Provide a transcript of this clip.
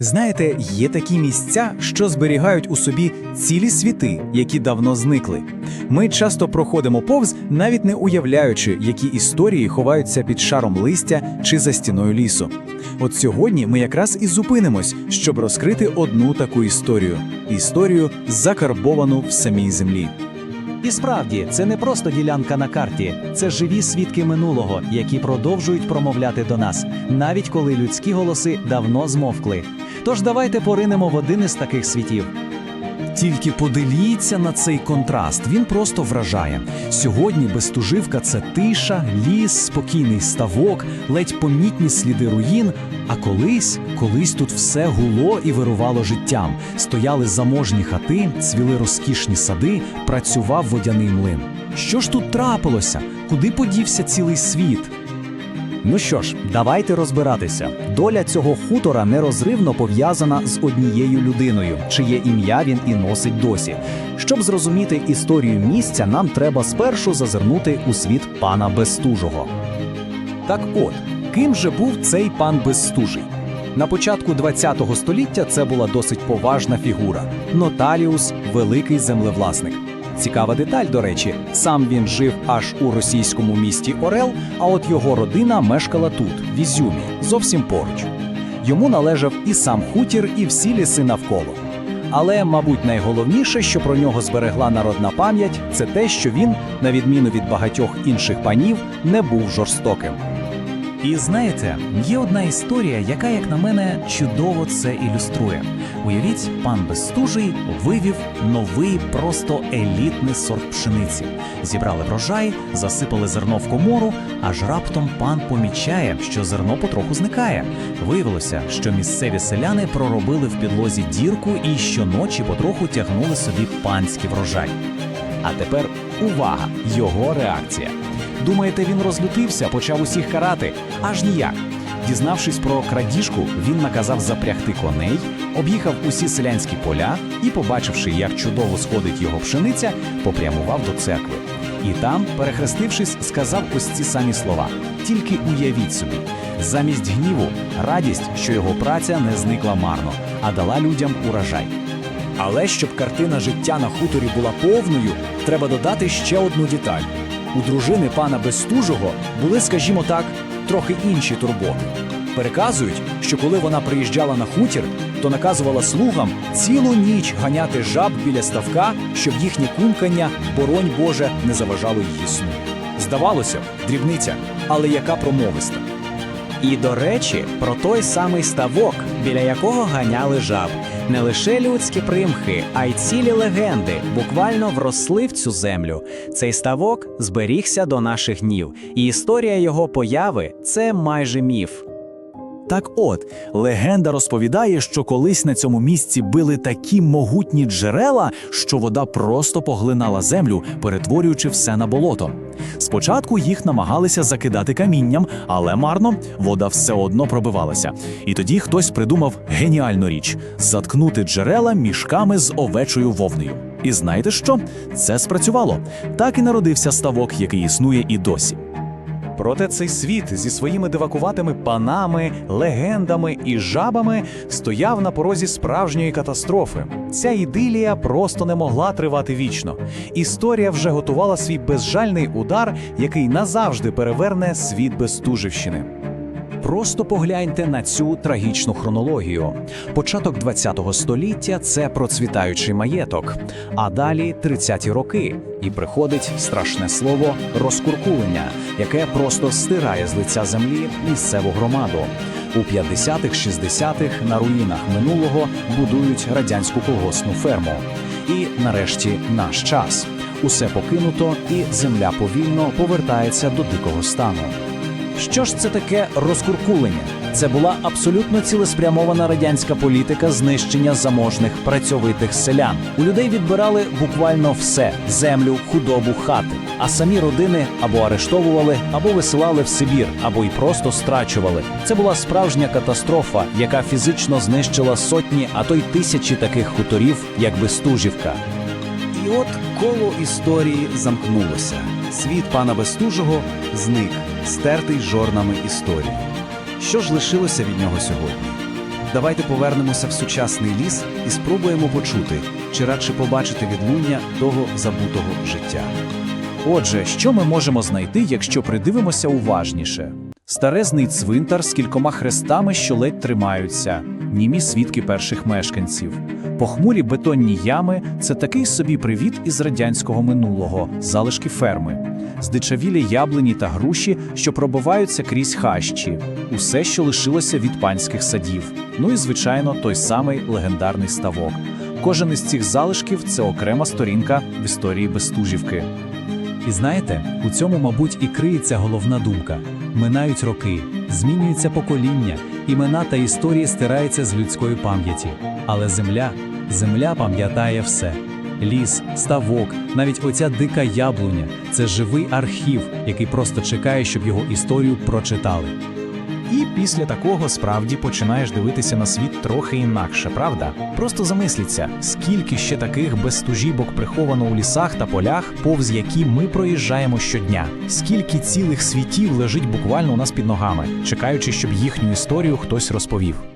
Знаєте, є такі місця, що зберігають у собі цілі світи, які давно зникли. Ми часто проходимо повз, навіть не уявляючи, які історії ховаються під шаром листя чи за стіною лісу. От сьогодні ми якраз і зупинимось, щоб розкрити одну таку історію історію, закарбовану в самій землі. І справді, це не просто ділянка на карті, це живі свідки минулого, які продовжують промовляти до нас, навіть коли людські голоси давно змовкли. Тож давайте поринемо в один із таких світів. Тільки подивіться на цей контраст, він просто вражає. Сьогодні Бестуживка це тиша, ліс, спокійний ставок, ледь помітні сліди руїн. А колись, колись тут все гуло і вирувало життям. Стояли заможні хати, цвіли розкішні сади, працював водяний млин. Що ж тут трапилося? Куди подівся цілий світ? Ну що ж, давайте розбиратися. Доля цього хутора нерозривно пов'язана з однією людиною, чиє ім'я він і носить досі. Щоб зрозуміти історію місця, нам треба спершу зазирнути у світ пана Бестужого. Так от, ким же був цей пан Безстужий? На початку ХХ століття це була досить поважна фігура Ноталіус, великий землевласник. Цікава деталь, до речі, сам він жив аж у російському місті Орел, а от його родина мешкала тут, в Ізюмі, зовсім поруч. Йому належав і сам хутір, і всі ліси навколо. Але, мабуть, найголовніше, що про нього зберегла народна пам'ять, це те, що він, на відміну від багатьох інших панів, не був жорстоким. І знаєте, є одна історія, яка, як на мене, чудово це ілюструє. Уявіть, пан Бестужий вивів новий, просто елітний сорт пшениці. Зібрали врожай, засипали зерно в комору, аж раптом пан помічає, що зерно потроху зникає. Виявилося, що місцеві селяни проробили в підлозі дірку і щоночі потроху тягнули собі панський врожай. А тепер увага! Його реакція. Думаєте, він розлютився, почав усіх карати? Аж ніяк. Дізнавшись про крадіжку, він наказав запрягти коней, об'їхав усі селянські поля і, побачивши, як чудово сходить його пшениця, попрямував до церкви. І там, перехрестившись, сказав ось ці самі слова: тільки уявіть собі, замість гніву, радість, що його праця не зникла марно, а дала людям урожай. Але щоб картина життя на хуторі була повною, треба додати ще одну деталь. У дружини пана Бестужого були, скажімо так, трохи інші турботи. Переказують, що коли вона приїжджала на хутір, то наказувала слугам цілу ніч ганяти жаб біля ставка, щоб їхнє кумкання, боронь Боже, не заважало її сну. Здавалося, б, дрібниця, але яка промовиста. І до речі, про той самий ставок, біля якого ганяли жаб. Не лише людські примхи, а й цілі легенди буквально вросли в цю землю. Цей ставок зберігся до наших днів, і історія його появи це майже міф. Так от, легенда розповідає, що колись на цьому місці били такі могутні джерела, що вода просто поглинала землю, перетворюючи все на болото. Спочатку їх намагалися закидати камінням, але марно вода все одно пробивалася. І тоді хтось придумав геніальну річ заткнути джерела мішками з овечою вовнею. І знаєте що? Це спрацювало. Так і народився ставок, який існує і досі. Проте цей світ зі своїми дивакуватими панами, легендами і жабами стояв на порозі справжньої катастрофи. Ця ідилія просто не могла тривати вічно. Історія вже готувала свій безжальний удар, який назавжди переверне світ Бестужівщини. Просто погляньте на цю трагічну хронологію. Початок ХХ століття це процвітаючий маєток, а далі 30-ті роки, і приходить страшне слово розкуркулення, яке просто стирає з лиця землі місцеву громаду. У 50-х, 60-х на руїнах минулого будують радянську колгоспну ферму. І нарешті наш час. Усе покинуто, і земля повільно повертається до дикого стану. Що ж це таке розкуркулення? Це була абсолютно цілеспрямована радянська політика знищення заможних працьовитих селян. У людей відбирали буквально все: землю, худобу, хати. А самі родини або арештовували, або висилали в Сибір, або й просто страчували. Це була справжня катастрофа, яка фізично знищила сотні, а то й тисячі таких хуторів, як Бестужівка. І от коло історії замкнулося. Світ пана Бестужого зник, стертий жорнами історії. Що ж лишилося від нього сьогодні? Давайте повернемося в сучасний ліс і спробуємо почути, чи радше побачити відлуння того забутого життя. Отже, що ми можемо знайти, якщо придивимося уважніше? Старезний цвинтар з кількома хрестами, що ледь тримаються, німі свідки перших мешканців. Похмурі бетонні ями це такий собі привіт із радянського минулого, залишки ферми, здичавілі яблуні та груші, що пробиваються крізь хащі, усе, що лишилося від панських садів. Ну і звичайно, той самий легендарний ставок. Кожен із цих залишків це окрема сторінка в історії Бестужівки. І знаєте, у цьому, мабуть, і криється головна думка: минають роки, змінюється покоління, імена та історії стираються з людської пам'яті. Але земля, земля пам'ятає все. Ліс, ставок, навіть оця дика яблуня це живий архів, який просто чекає, щоб його історію прочитали. І після такого справді починаєш дивитися на світ трохи інакше, правда? Просто замисліться, скільки ще таких безстужібок приховано у лісах та полях, повз які ми проїжджаємо щодня, скільки цілих світів лежить буквально у нас під ногами, чекаючи, щоб їхню історію хтось розповів.